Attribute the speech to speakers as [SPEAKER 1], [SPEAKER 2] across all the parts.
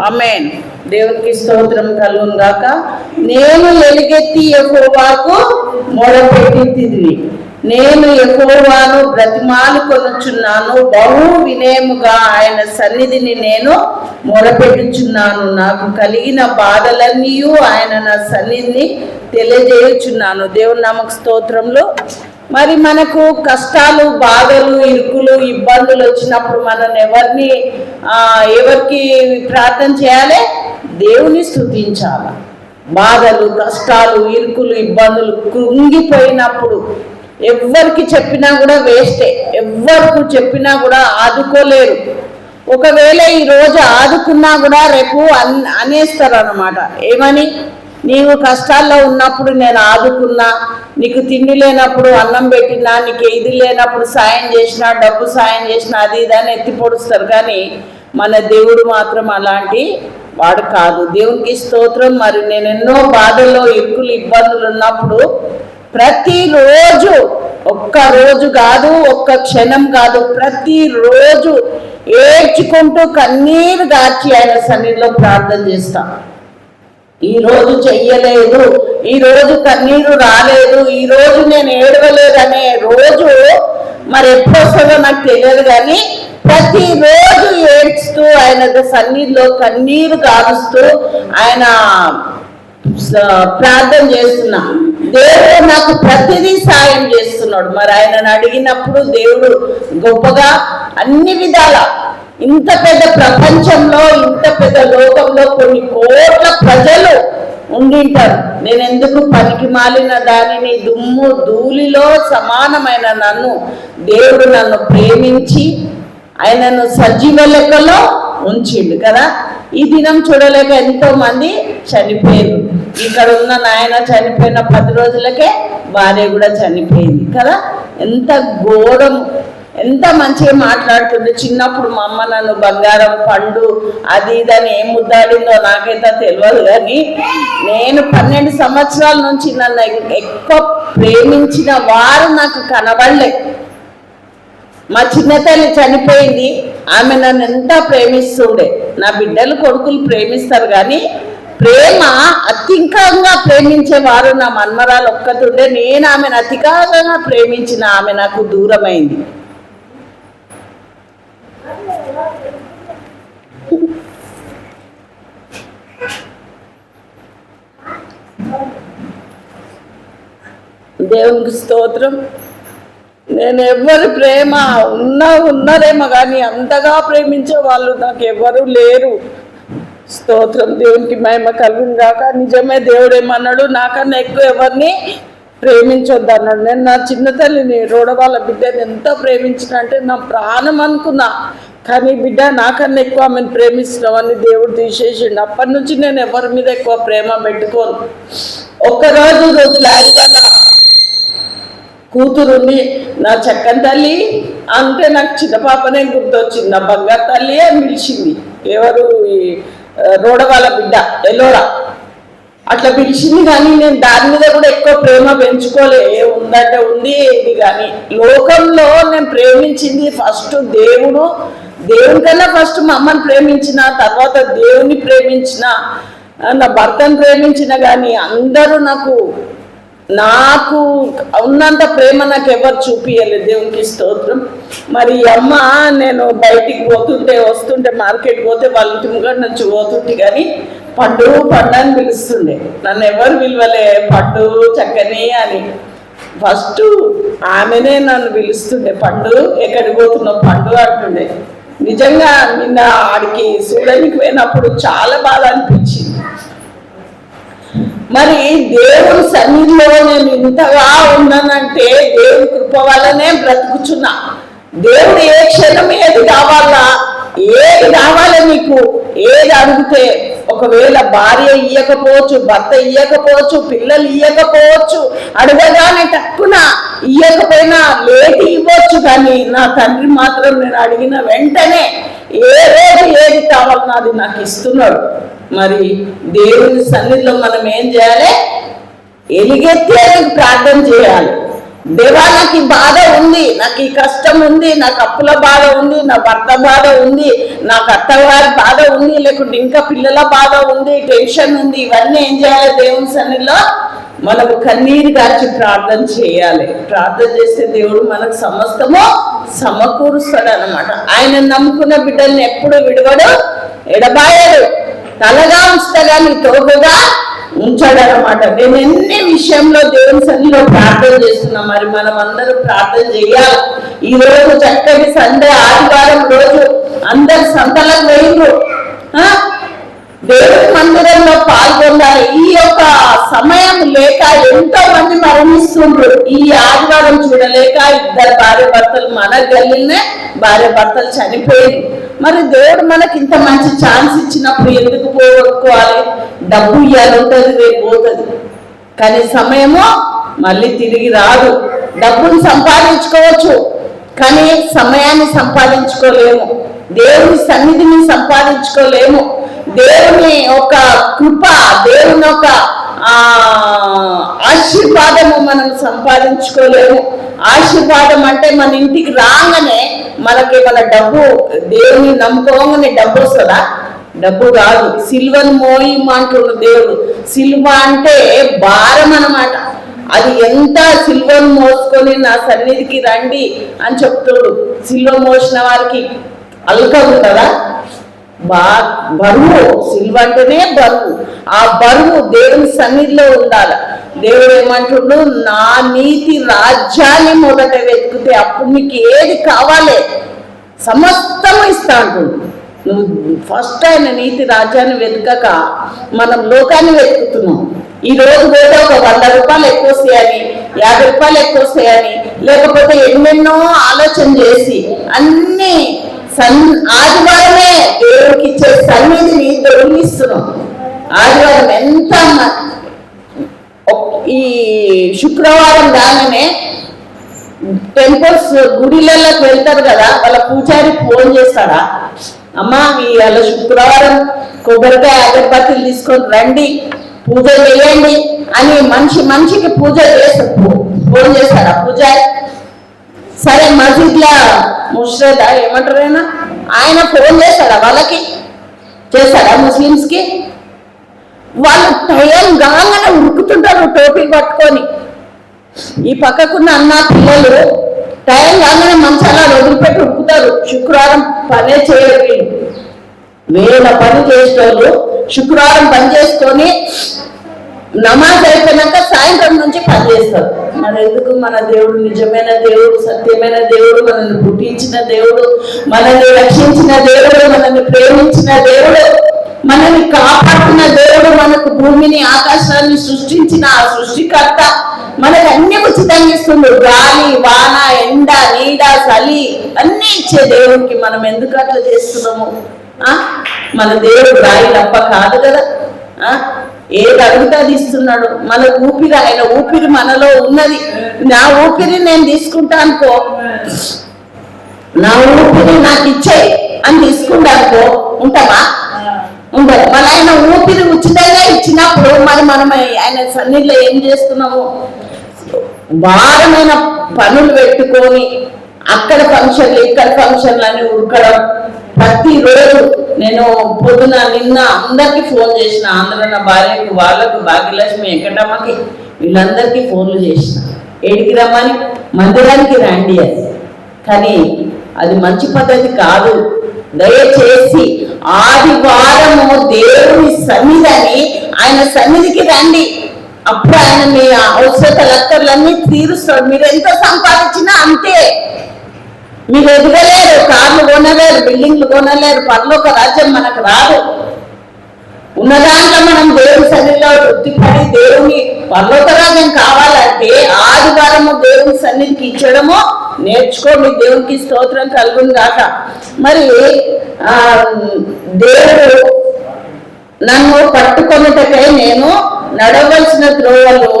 [SPEAKER 1] అమేన్ దేవునికి స్తోత్రం కలుగును గాక. నేను ఎలుగెత్తి యెహోవాకు మొరపెట్టి నేను యెహోవాను బ్రతిమాలు కొనుచున్నాను. బహు వినయముగా ఆయన సన్నిధిని నేను మొరపెట్టుచున్నాను. నాకు కలిగిన బాధలన్నీ ఆయన నా సన్నిధిని తెలియజేయుచున్నాను. దేవుని నామక స్తోత్రంలో మరి మనకు కష్టాలు బాధలు ఇరుకులు ఇబ్బందులు వచ్చినప్పుడు మనం ఎవరిని ఎవరికి ప్రార్థన చేయాలి? దేవుని స్తుతించాలి బాధలు కష్టాలు ఇరుకులు ఇబ్బందులు కృంగిపోయినప్పుడు ఎవ్వరికి చెప్పినా కూడా వేస్టే. ఎవరికి చెప్పినా కూడా ఆదుకోలేరు. ఒకవేళ ఈరోజు ఆదుకున్నా కూడా రేపు అన్ అనేస్తారు అనమాట ఏమని? నీవు కష్టాల్లో ఉన్నప్పుడు నేను ఆదుకున్నా నీకు తిండి లేనప్పుడు అన్నం పెట్టినా నీకు ఇది లేనప్పుడు సాయం చేసినా డబ్బు సాయం చేసినా అది ఇది అని ఎత్తి పొడుస్తారు కానీ మన దేవుడు మాత్రం అలాంటి వాడు కాదు. దేవునికి స్తోత్రం. మరి నేను ఎన్నో బాధల్లో ఇరుకులు ఇబ్బందులు ఉన్నప్పుడు ప్రతిరోజు ఒక్క రోజు కాదు ఒక్క క్షణం కాదు ప్రతిరోజు ఏడ్చుకుంటూ కన్నీరు గార్చి ఆయన సన్నిధిలో ప్రార్థన చేస్తాం. ఈ రోజు చెయ్యలేదు ఈ రోజు కన్నీరు రాలేదు ఈ రోజు నేను ఏడవలేదు అనే రోజు మరి ఎప్పుడు వస్తుందో నాకు తెలియదు కానీ ప్రతిరోజు ఏడ్చుతూ ఆయన సన్నిధిలో కన్నీరు కాలుస్తూ ఆయన ప్రార్థన చేస్తున్నా. దేవుడు నాకు ప్రతిదీ సాయం చేస్తున్నాడు. మరి ఆయనను అడిగినప్పుడు దేవుడు గొప్పగా అన్ని విధాల ఇంత పెద్ద ప్రపంచంలో ఇంత పెద్ద లోకంలో కొన్ని కోట్ల ప్రజలు ఉండింటారు. నేను ఎందుకు పనికి మాలిన దానిని దుమ్ము ధూళిలో సమానమైన నన్ను దేవుడు నన్ను ప్రేమించి ఆయనను సజీవ లెక్కలో ఉంచిండు కదా? ఈ దినం చూడలేక ఎంతో మంది చనిపోయారు ఇక్కడ ఉన్న నాయన చనిపోయిన పది రోజులకే భార్య కూడా చనిపోయింది కదా? ఎంత ఘోరం. ఎంత మంచిగా మాట్లాడుతుండే. చిన్నప్పుడు మా అమ్మ నన్ను బంగారం పండు అది ఇది అని ఏం ముద్దాడిందో నాకైతే తెలియదు కానీ నేను పన్నెండు సంవత్సరాల నుంచి నన్ను ఎక్కువ ప్రేమించిన వారు నాకు కనబడలే. మా చిన్నతల్లి చనిపోయింది. ఆమె నన్ను ఎంత ప్రేమిస్తుండే. నా బిడ్డలు కొడుకులు ప్రేమిస్తారు కానీ ప్రేమ అధికంగా ప్రేమించేవారు నా మన్మరాలు ఒక్కతుండే. నేను ఆమెను అధికంగా ప్రేమించిన ఆమె నాకు దూరమైంది. దేవునికి స్తోత్రం. నేను ఎవరి ప్రేమ ఉన్నా ఉన్నారేమో కానీ అంతగా ప్రేమించే వాళ్ళు నాకు ఎవరు లేరు. స్తోత్రం దేవునికి మహిమ కలుగును కాక నిజమే దేవుడు ఏమన్నాడు నాకన్నా ఎక్కువ ఎవరిని ప్రేమించొద్దు అన్నాడు. నేను నా చిన్న తల్లిని రోడవాళ్ళ బిడ్డని ఎంత ప్రేమించిన అంటే నా ప్రాణం అనుకున్నా. కానీ బిడ్డ నాకన్నా ఎక్కువ ఆమెను ప్రేమిస్తున్నామని దేవుడు తీసేసిండు. అప్పటి నుంచి నేను ఎవరి మీద ఎక్కువ ప్రేమ పెట్టుకోను. ఒక్కరోజు ఫ్లాట్ కూతురుని నా చక్కని తల్లి అంటే నాకు చిన్న పాపనే గుర్తొచ్చింది. నా బంగారు తల్లి అని పిలిచింది. ఎవరు ఈ రోడవాళ్ళ బిడ్డ ఎల్లోడా అట్లా పిలిచింది కానీ నేను దాని మీద కూడా ఎక్కువ ప్రేమ పెంచుకోలే. ఏ ఉందంటే ఉంది ఇది కానీ. లోకంలో నేను ప్రేమించింది ఫస్ట్ దేవుడు. దేవుని కన్నా ఫస్ట్ మా అమ్మని ప్రేమించిన తర్వాత దేవుని ప్రేమించిన నా భర్తను ప్రేమించిన కానీ అందరూ నాకు నాకు ఉన్నంత ప్రేమ నాకు ఎవరు చూపించలేదు దేవునికి స్తోత్రం. మరి అమ్మ నేను బయటికి పోతుంటే వస్తుంటే మార్కెట్ పోతే వాళ్ళ ఇంటి నుంచి పోతుంటే కానీ పండు పండు అని పిలుస్తుండే. నన్ను ఎవరు పిలవలే పండు చక్కని అని. ఫస్ట్ ఆమెనే నన్ను పిలుస్తుండే పండు ఎక్కడికి పోతున్నావు పండు అంటుండే. నిజంగా నిన్న ఆడికి చూడడానికి పోయినప్పుడు చాలా బాధ అనిపించింది. మరి దేవుడు సన్నిధిలో నేను ఇంతగా ఉన్నానంటే దేవుని కృప వల్లనే బ్రతుకుచున్నా. దేవుడు ఏ క్షణం ఏది కావాలా? ఏది కావాలి నీకు? ఏది అడిగితే ఒకవేళ భార్య ఇయ్యకపోవచ్చు భర్త ఇయ్యకపోవచ్చు పిల్లలు ఇయ్యకపోవచ్చు అడగగానే తక్కువ ఇయ్యకపోయినా లేటి ఇవ్వచ్చు కానీ నా తండ్రి మాత్రం నేను అడిగిన వెంటనే ఏ రోజు ఏది కావాలన్నా అది నాకు ఇస్తున్నాడు. మరి దేవుని సన్నిధిలో మనం ఏం చేయాలి? ఎలుగెత్తి ప్రార్థన చేయాలి. దేవా నాకు ఈ బాధ ఉంది నాకు ఈ కష్టం ఉంది నాకు అప్పుల బాధ ఉంది నా భర్త బాధ ఉంది నాకు అత్తగారి బాధ ఉంది లేకుంటే ఇంకా పిల్లల బాధ ఉంది టెన్షన్ ఉంది ఇవన్నీ ఏం చేయాలి దేవుని సన్నిలో మనము కన్నీరు గార్చి ప్రార్థన చేయాలి. ప్రార్థన చేస్తే దేవుడు మనకు సమస్తము సమకూరుస్తాడు అనమాట ఆయన నమ్ముకున్న బిడ్డల్ని ఎప్పుడు విడవడు ఎడబాయడు. తలగా ఉంచుతా కానీ తోకగా ఉంచాడనమాట నేను ఎన్ని విషయంలో దేవుని సన్నిలో ప్రార్థన చేస్తున్నా మరి మనం అందరం ప్రార్థన చేయాలి. ఈ రోజు చక్కటి సండే ఆదివారం రోజు అందరు సంతలకు వేయరు. దేవుని మందిరంలో పాల్గొనాలి ఈ యొక్క సమయం లేక ఎంతో మంది మరణిస్తుండ్రు. ఈ ఆదివారం చూడలేక ఇద్దరు భార్య భర్తలు మన కలిగినే భార్య భర్తలు చనిపోయింది మరి దేవుడు మనకి ఇంత మంచి ఛాన్స్ ఇచ్చినప్పుడు ఎందుకు పోగొట్టుకోవాలి? డబ్బు ఇవ్వాలంటది ఉంటుంది రేపు పోతుంది. కానీ సమయము మళ్ళీ తిరిగి రాదు. డబ్బును సంపాదించుకోవచ్చు కానీ సమయాన్ని సంపాదించుకోలేము. దేవుని సన్నిధిని సంపాదించుకోలేము. దేవుని ఒక కృప దేవుని ఒక ఆశీర్వాదము మనం సంపాదించుకోలేము. ఆశీర్వాదం అంటే మన ఇంటికి రాగానే మనకి మన డబ్బు దేవుని నమ్ముకోగానే డబ్బు వస్తుందా? డబ్బు కాదు సిల్వన్ మోయిమ్ అంటున్న దేవుడు. సిల్వ అంటే భారం అనమాట అది ఎంత సిల్వను మోసుకొని నా సన్నిధికి రండి అని చెప్తాడు సిల్వ మోసిన వారికి అల్క ఉంటుందా? బా బరువు సిల్వ అంటేనే బరువు. ఆ బరువు దేవుని సన్నిధిలో ఉండాలి. దేవుడు ఏమంటుండు? నా నీతి రాజ్యాన్ని మొదట వెతుకుతే అప్పుడు నీకు ఏది కావాలి? సమస్తము ఇస్తా అంటుండు. నువ్వు ఫస్ట్ ఆయన నీతి రాజ్యాన్ని వెతకక మనం లోకాన్ని వెతుకుతున్నాం. ఈ రోజు పోతే ఒక వంద రూపాయలు ఎక్కువ వస్తాయని యాభై రూపాయలు ఎక్కువ వస్తాయని లేకపోతే ఎన్నెన్నో ఆలోచన చేసి అన్ని సన్ ఆదివారమే దేవుడికి ఇచ్చే సన్నిధిని దొరికిస్తున్నాం ఆదివారం ఎంత ఈ శుక్రవారం రాగానే టెంపుల్స్ గుడిలలోకి వెళ్తారు కదా వాళ్ళ పూజారి ఫోన్ చేస్తాడా? అమ్మా ఇవాళ శుక్రవారం కొబ్బరికాయ అగరబత్తులు తీసుకొని రండి పూజ చేయండి అని మనిషి మనిషికి పూజ చేస్తారు ఫోన్ చేస్తాడా? పూజారి సరే మసీద్లా ముష్రద ఏమంటారు ఆయన? ఆయన ఫోన్ చేశాడా వాళ్ళకి? చేశాడా ముస్లిమ్స్కి? వాళ్ళు టైం కాగానే ఉరుకుతుంటారు టోపీ పట్టుకొని. ఈ పక్కకున్న అన్న పిల్లలు టైం కాగానే మంచాలా వదిలిపెట్టి ఉరుకుతారు. శుక్రవారం పనే చేయరు వేల పని చేసేవాళ్ళు శుక్రవారం పని చేసుకొని నమాజ్ అయిపోయినాక సాయంత్రం నుంచి పని చేస్తారు. మన ఎందుకు మన దేవుడు నిజమైన దేవుడు సత్యమైన దేవుడు మనల్ని పుట్టించిన దేవుడు మనల్ని రక్షించిన దేవుడు మనల్ని ప్రేమించిన దేవుడు మనల్ని కాపాడుతున్న దేవుడు మనకు భూమిని ఆకాశాన్ని సృష్టించిన ఆ సృష్టికర్త మనకు అన్ని ఉచితంగా ఇస్తుంది గాలి వాన ఎండ నీడ చలి అన్ని ఇచ్చే దేవుడికి మనం ఎందుకు అట్లా చేస్తున్నాము ఆ? మన దేవుడు రాయి తప్ప కాదు కదా ఆ? ఏది అడుగుతా అది ఇస్తున్నాడు మన ఊపిరి ఆయన ఊపిరి మనలో ఉన్నది. నా ఊపిరి నేను తీసుకుంటా అనుకో. నా ఊపిరి నాకు ఇచ్చేయి అని తీసుకుంటా అనుకో. ఉంటామా ఉండదు. మన ఆయన ఊపిరి ఉచితంగా ఇచ్చినప్పుడు మరి మనం ఆయన సన్నిధిలో ఏం చేస్తున్నాము? భారమైన పనులు పెట్టుకొని అక్కడ ఫంక్షన్లు ఇక్కడ ఫంక్షన్లు అని ఉరకడం. ప్రతిరోజు నేను పొద్దున నిన్న అందరికి ఫోన్ చేసిన ఆంధ్ర నా భార్యకి వాళ్ళకు భాగ్యలక్ష్మి వెంకటమ్మకి వీళ్ళందరికీ ఫోన్లు చేసిన. ఏడికి రమ్మని? మందిరానికి రండి అది కానీ అది మంచి పద్ధతి కాదు. దయచేసి ఆదివారము దేవుని సన్నిధిని ఆయన సన్నిధికి రండి. అప్పుడు ఆయన మీ అవసరత లక్కర్లన్నీ తీరుస్తాడు. మీరు ఎంత సంపాదించినా అంతే. మీరు ఎదగలేరు కార్లు కొనలేరు బిల్డింగ్లు కొనలేరు ఒక రాజ్యం మనకు రాదు. ఉన్న దాంట్లో మనం దేవుని సన్నిధిలో వృద్ధిపడి దేవుని పర్లోక రాజ్యం కావాలంటే ఆదివారము దేవుని సన్నిధికి ఇచ్చడము నేర్చుకోండి దేవునికి స్తోత్రం కలుగును కాక మరి ఆ దేవుడు నన్ను పట్టుకొనుటకై నేను నడవలసిన త్రోవలు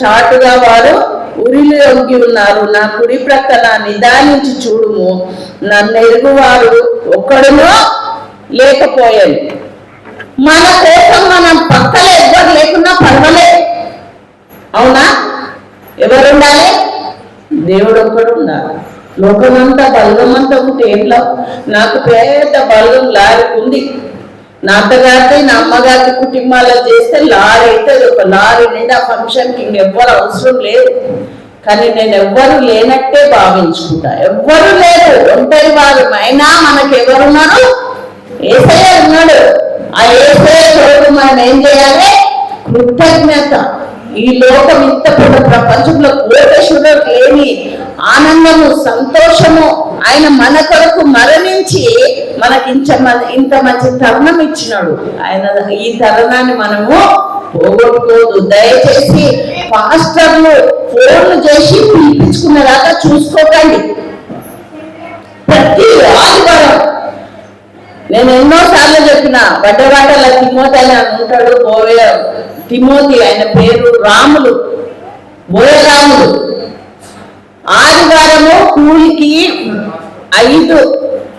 [SPEAKER 1] చాటుగా వారు ఉరిలు ఒగ్గి ఉన్నారు. నా కుడి ప్రక్కన నిదానించి చూడుము. నన్ను ఎరుగువారు ఒక్కడునో లేకపోయాను మన కోసం మనం పక్కన ఎవ్వరు లేకున్నా పర్వాలేదు అవునా? ఎవరు ఉండాలి దేవుడు ఒక్కడు ఉండాలి లోకమంతా బలగమంతా ఉంటే ఎట్లా? నాకు పెద్ద బలగం లారీ ఉంది నా అత్తగారి నా అమ్మగారి కుటుంబాల్లో చేస్తే లారీ అయితే ఒక లారీ నిండా ఫంక్షన్కి ఇంకెవ్వరు అవసరం లేదు. కానీ నేను ఎవ్వరు లేనట్టే భావించుకుంటా. ఎవ్వరు లేరు. ఒంటరి వారు. అయినా మనకు ఎవరున్నారు? ఏసయ్య ఉన్నాడు. ఆ ఏసయ్య చూడడం మనం ఏం చేయాలి? కృతజ్ఞత. ఈ లోకం ఇంత పెద్ద ప్రపంచంలో కోటేశ్వరుడు లేని ఆనందము సంతోషము ఆయన మన కొరకు మరణించి మనకి ఇంత మ- ఇంత మంచి తరుణం ఇచ్చినాడు. ఆయన ఈ తరుణాన్ని మనము పోగొట్టుకోదు దయచేసి పాస్టర్లు ఫోన్లు చేసి పిలిపించుకున్న చూసుకోకండి. ప్రతి ఆదివారం నేను ఎన్నో సార్లు చెప్పిన వడ్డవాటల తిమోతి అని ఉంటాడు బోయ తిమోతి ఆయన పేరు రాములు బోయరాములు ఆదివారము కూలికి ఐదు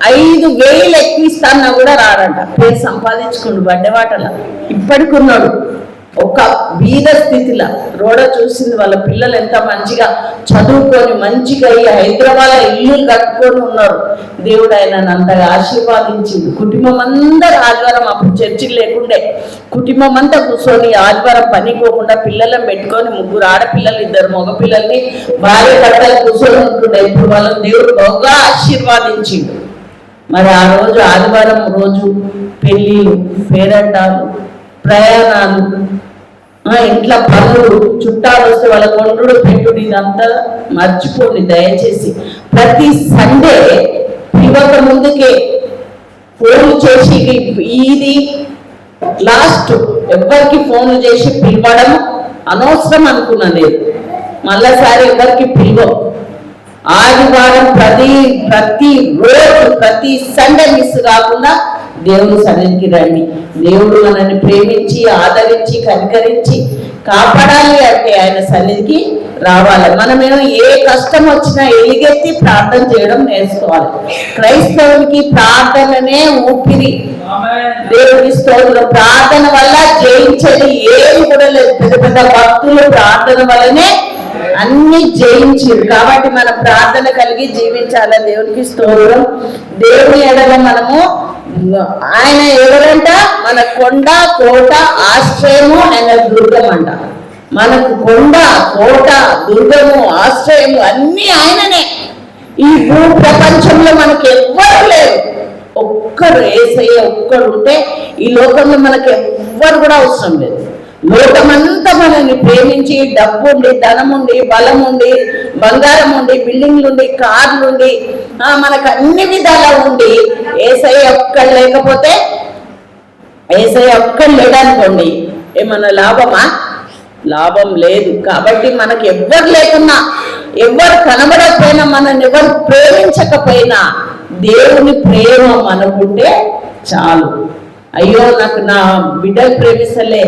[SPEAKER 1] ఐదు వేలు ఎక్కిస్తాన్నా కూడా రాడంట. పేరు సంపాదించుకుండు బడ్డవాటల. ఇప్పటికున్నాడు. ఒక బీద స్థితిలో రోడ చూసింది వాళ్ళ పిల్లలు ఎంత మంచిగా చదువుకొని మంచిగా ఈ హైదరాబాద్ ఇల్లు కట్టుకొని ఉన్నారు. దేవుడు ఆయన అంతగా ఆశీర్వాదించింది. కుటుంబం అందరు ఆదివారం అప్పుడు చర్చిలు లేకుండే కుటుంబం అంతా కూర్చొని ఆదివారం పని పోకుండా పిల్లలను పెట్టుకొని ముగ్గురు ఆడపిల్లలు ఇద్దరు మగపిల్లల్ని భార్య భర్తలు కూర్చొని ఉంటుండే. ఇప్పుడు వాళ్ళని దేవుడు బాగా ఆశీర్వాదించిండు. మరి ఆ రోజు ఆదివారం రోజు పెళ్ళిళ్ళు పేరంటాలు ప్రయాణాలు. ఆ, ఇంట్లో పనులు చుట్టాలు వస్తే వాళ్ళ కొండ్రుడు పెట్టుడు ఇదంతా మర్చిపోండి దయచేసి. ప్రతి సండే ఇవ్వక ముందుకే ఫోన్ చేసి ఇది లాస్ట్ ఎవరికి ఫోన్ చేసి పిలవడం అనవసరం అనుకున్నా నేను. మళ్ళాసారి ఎవరికి పిలవం ఆదివారం ప్రతి ప్రతి రోజు ప్రతి సండే మిస్ కాకుండా దేవుని సన్నిధికి రండి. దేవుడు మనల్ని ప్రేమించి ఆదరించి కనికరించి కాపాడాలి అంటే ఆయన సన్నిధికి రావాలి. మనమేమో ఏ కష్టం వచ్చినా ఎలుగెత్తి ప్రార్థన చేయడం నేర్చుకోవాలి. క్రైస్తవునికి ప్రార్థననే ఊపిరి. దేవుని స్తోత్రం. ప్రార్థన వల్ల జయించేది ఏది కూడా లేదు. పెద్ద పెద్ద భక్తులు ప్రార్థన వల్లనే అన్ని జయించారు. కాబట్టి మనం ప్రార్థన కలిగి జీవించాలి దేవునికి స్తోత్రం? దేవుని ఎడల మనము ఆయన ఎవరంట? మన కొండ కోట ఆశ్రయము ఆయన దుర్గం అంట మనకు కొండ కోట దుర్గము ఆశ్రయము అన్ని ఆయననే. ఈ భూ ప్రపంచంలో మనకి ఎవ్వరు లేరు. ఒక్కరు ఏసయ్య ఒక్కడు ఉంటే ఈ లోకంలో మనకి ఎవ్వరు కూడా అవసరం లేదు. లోకమంతా మనల్ని ప్రేమించి డబ్బు ఉండి ధనం ఉండి బలం ఉండి బంగారం ఉండి బిల్డింగ్లు ఉండి కార్లు ఉండి ఆ, మనకు అన్ని విధాలా ఉండి ఏసఐ ఒక్కడు లేకపోతే ఏసఐ ఒక్కడు లేడనుకోండి ఏమన్నా లాభమా? లాభం లేదు. కాబట్టి మనకి ఎవ్వరు లేకున్నా ఎవ్వరు కనబడకపోయినా మనల్ని ఎవరు ప్రేమించకపోయినా దేవుని ప్రేమ మనకుంటే చాలు. అయ్యో నాకు నా బిడ్డలు ప్రేమిస్తలే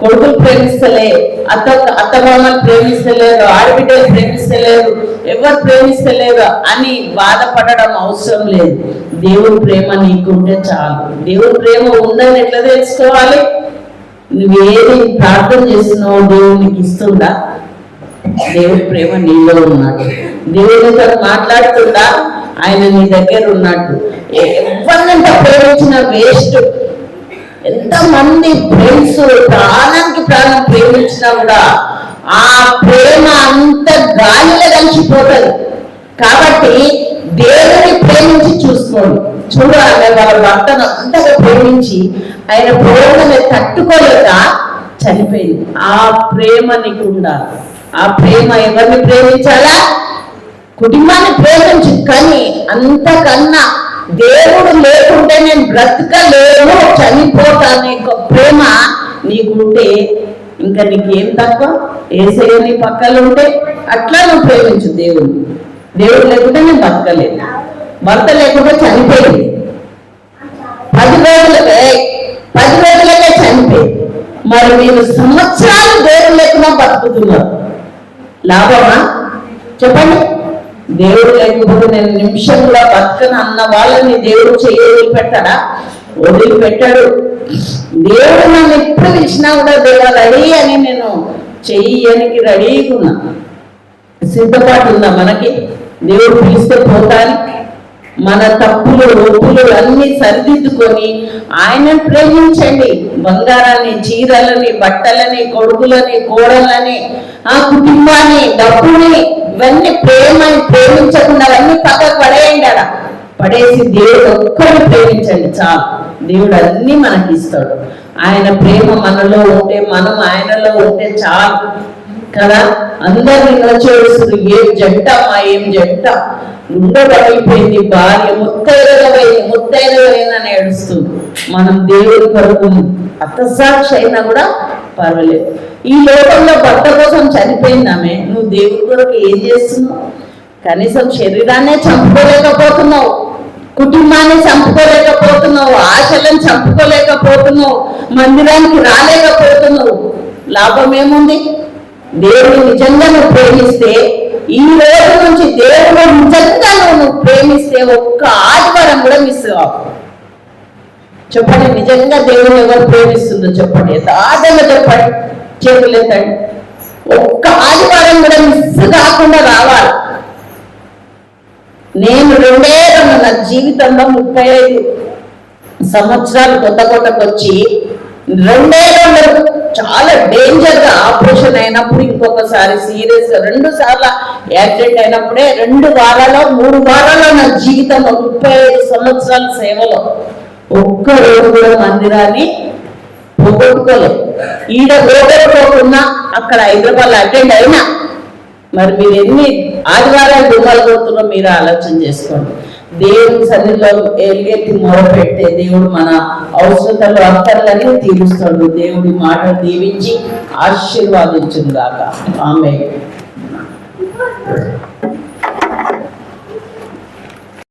[SPEAKER 1] కొడుకులు ప్రేమిస్తలే అత్త అత్తమామలు ప్రేమిస్తలేరు ఆడబిడ్డలు ప్రేమిస్తలేరు ఎవరు ప్రేమిస్తలేరు అని బాధపడడం అవసరం లేదు. దేవుని ప్రేమ నీకుంటే చాలు. దేవుని ప్రేమ ఉందని ఎట్లా తెలుసుకోవాలి? నువ్వేది ప్రార్థన చేస్తున్నావు దేవుడు నీకు ఇస్తుందా? దేవుడి ప్రేమ నీలో ఉన్నాడు దేవుడితో మాట్లాడుతుందా? ఆయన నీ దగ్గర ఉన్నట్టు. ఎవరినంత ప్రేమించిన వేస్ట్. మంది ఫ్రెండ్స్ ప్రాణానికి ప్రాణం ప్రేమించినా కూడా ఆ ప్రేమ అంత గాలిలో కలిసిపోతుంది. కాబట్టి దేవుని ప్రేమించి చూసుకోండి. చూడు వాళ్ళ భర్తను అంతగా ప్రేమించి ఆయన ప్రేమని తట్టుకోలేక చనిపోయింది. ఆ ప్రేమ నీకు ఉండాలి. ఆ ప్రేమ ఎవరిని ప్రేమించాలా? కుటుంబాన్ని ప్రేమించు. కానీ అంతకన్నా దేవుడు లేకుంటే నేను బ్రతకలేను చనిపోతాను ఒక ప్రేమ నీకుంటే ఇంకా నీకేం తక్కువ? ఏసయ్య నీ పక్కన ఉంటే అట్లా నువ్వు ప్రేమించు దేవుడు దేవుడు లేకుంటే నేను బతకలేను. భర్త లేకుంటే చనిపోయింది. పది రోజులకే పది రోజులకే చనిపోయింది. మరి మీరు సంవత్సరాలు దేవుడు లేకుండా బతుకుతున్నారు. లాభమా? చెప్పండి. దేవుడు లేకపోతే నేను నిమిషంలో బతకను అన్న వాళ్ళని దేవుడు చెయ్యి వదిలిపెట్టాడా వదిలిపెట్టాడు. దేవుడు నన్ను ఎప్పుడు పిలిచినా కూడా దేవా రెడీ అని నేను చెయ్యనికి రెడీగా ఉన్నా. సిద్ధపాటు ఉందా మనకి? దేవుడు పిలిస్తే పోతాని మన తప్పులు ఒప్పులు అన్ని సరిదిద్దుకొని ఆయనను ప్రేమించండి. బంగారాన్ని చీరలని బట్టలని కొడుకులని కోడలని ఆ కుటుంబాన్ని డబ్బుని ఇవన్నీ ప్రేమని ప్రేమించకుండా అవన్నీ పక్కకు పడేయండి అలా పడేసి దేవుడు ఒక్కరిని ప్రేమించండి చాలు. దేవుడు అన్ని మనకి ఇస్తాడు. ఆయన ప్రేమ మనలో ఉంటే మనం ఆయనలో ఉంటే చాలు. కదా? అందరిని నిలచోడుస్తుంది ఏం జంట మా ఏం జంట? ఉండబడిపోయింది భార్య ముత్తైదవైంది ముత్తైదవైందని ఏడుస్తుంది. మనం దేవుడి కొరకు అత్తసాక్షి అయినా కూడా పర్వాలేదు. ఈ లోకంలో భర్త కోసం చనిపోయింది ఆమె. నువ్వు దేవుడి కొరకు ఏం చేస్తున్నావు? కనీసం శరీరాన్నే చంపుకోలేకపోతున్నావు. కుటుంబాన్ని చంపుకోలేకపోతున్నావు. ఆశలను చంపుకోలేకపోతున్నావు. మందిరానికి రాలేకపోతున్నావు. లాభం ఏముంది? దేవుడు నిజంగా నువ్వు ప్రేమిస్తే ఈ రోజు నుంచి దేవుడు నిజంగా నువ్వు నువ్వు ప్రేమిస్తే ఒక్క ఆదివారం కూడా మిస్ కావు. చెప్పండి నిజంగా దేవుని ఎవరు ప్రేమిస్తుందో చెప్పండి. యథార్థంగా చెప్పండి. చేతులు ఎత్తండి. ఒక్క ఆదివారం కూడా మిస్ కాకుండా రావాలి. నేను రెండే రెండు నా జీవితంలో ముప్పై ఐదు సంవత్సరాలు కొత్త కొత్తకు వచ్చి రెండే రెండు చాలా డేంజర్గా ఆపరేషన్ అయినప్పుడు ఇంకొకసారి సీరియస్గా రెండు సార్లు యాక్సిడెంట్ అయినప్పుడే రెండు వారాలు మూడు వారాలు నా జీవితంలో ముప్పై ఐదు సంవత్సరాల సేవలో ఒక్క రోజు కూడా మందిరాన్ని పోగొట్టుకోలేదు. ఈడ పోగొట్టుకోకుండా అక్కడ హైదరాబాద్ అటెండ్ అయినా మరి మీరు ఎన్ని ఆదివారాలు దుమ్మాలు కొడుతున్నారో మీరు ఆలోచన చేసుకోండి. దేవుని సన్నిధిలో ఎలుగెత్తి మొరపెట్టే దేవుడు మన అవసరతలు అక్కర్లన్నీ తీరుస్తాడు. దేవుడి మాట దీవించి ఆశీర్వాదించుగాక ఆమె